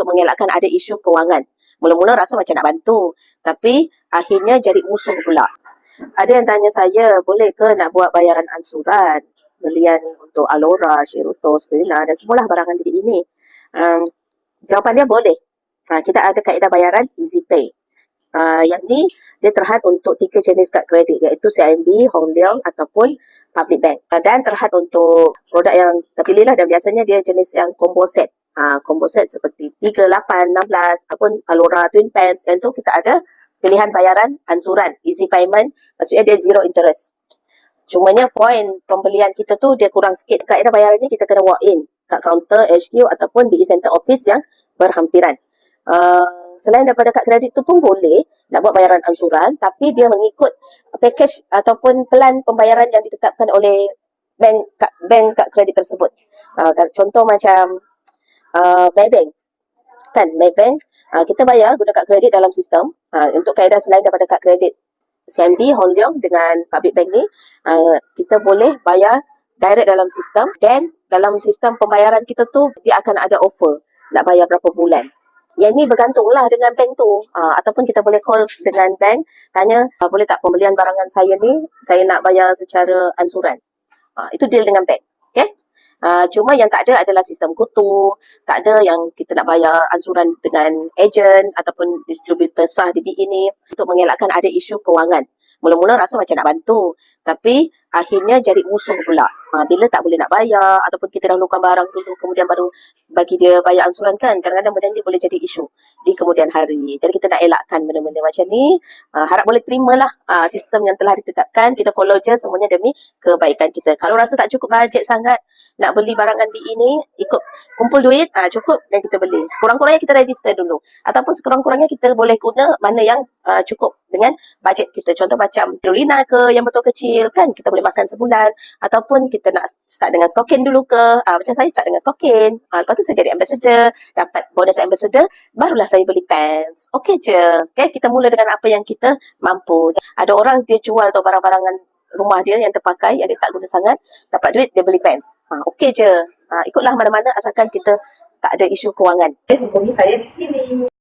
untuk mengelakkan ada isu kewangan. Mula-mula rasa macam nak bantu, tapi akhirnya jadi musuh pula. Ada yang tanya saya, boleh ke nak buat bayaran ansuran? Belian untuk Alora, Shiruto, Spirina dan semualah barangan diri ini. Um, jawapan dia boleh. Ha, kita ada kaedah bayaran Easy Pay. Uh, yang ni dia terhad untuk tiga jenis kad kredit iaitu CIMB, Hong Leong ataupun Public Bank. Uh, dan terhad untuk produk yang terpilih lah dan biasanya dia jenis yang combo set. Uh, combo set seperti 3, 8, 16 ataupun Alora Twin Pants dan tu kita ada pilihan bayaran ansuran, easy payment, maksudnya dia zero interest. Cumanya poin pembelian kita tu dia kurang sikit. Kaedah bayaran ni kita kena walk in kat counter HQ ataupun di center office yang berhampiran. Uh, selain daripada kad kredit tu pun boleh nak buat bayaran ansuran tapi dia mengikut package ataupun pelan pembayaran yang ditetapkan oleh bank kad, bank kad kredit tersebut. Uh, contoh macam uh, Maybank. Kan Maybank uh, kita bayar guna kad kredit dalam sistem uh, untuk kaedah selain daripada kad kredit CMB, Hong Leong dengan Public Bank ni uh, kita boleh bayar direct dalam sistem dan dalam sistem pembayaran kita tu dia akan ada offer nak bayar berapa bulan. Yang ni bergantunglah dengan bank tu. Uh, ataupun kita boleh call dengan bank tanya uh, boleh tak pembelian barangan saya ni saya nak bayar secara ansuran. Uh, itu deal dengan bank. Okay? Uh, cuma yang tak ada adalah sistem kutu, tak ada yang kita nak bayar ansuran dengan ejen ataupun distributor sah di ini untuk mengelakkan ada isu kewangan. Mula-mula rasa macam nak bantu, tapi akhirnya jadi musuh pula. Ha, bila tak boleh nak bayar ataupun kita dahulukan barang dulu kemudian baru bagi dia bayar ansuran kan, kadang-kadang benda ni boleh jadi isu di kemudian hari. Jadi kita nak elakkan benda-benda macam ni. Ha, harap boleh terimalah ha, sistem yang telah ditetapkan. Kita follow je semuanya demi kebaikan kita. Kalau rasa tak cukup bajet sangat nak beli barangan BI ni, ikut kumpul duit, ha, cukup dan kita beli. Sekurang-kurangnya kita register dulu. Ataupun sekurang-kurangnya kita boleh guna mana yang uh, cukup dengan bajet kita. Contoh macam Lina ke yang betul kecil kan kita boleh makan sebulan. Ataupun kita nak start dengan stokin dulu ke. Uh, macam saya start dengan stokin. Uh, lepas tu saya jadi ambassador dapat bonus ambassador barulah saya beli pants. Okey je. Okay, kita mula dengan apa yang kita mampu. Ada orang dia jual tu barang-barangan rumah dia yang terpakai yang dia tak guna sangat dapat duit dia beli pants. Uh, okey je. Uh, ikutlah mana-mana asalkan kita tak ada isu kewangan. Hubungi saya di sini.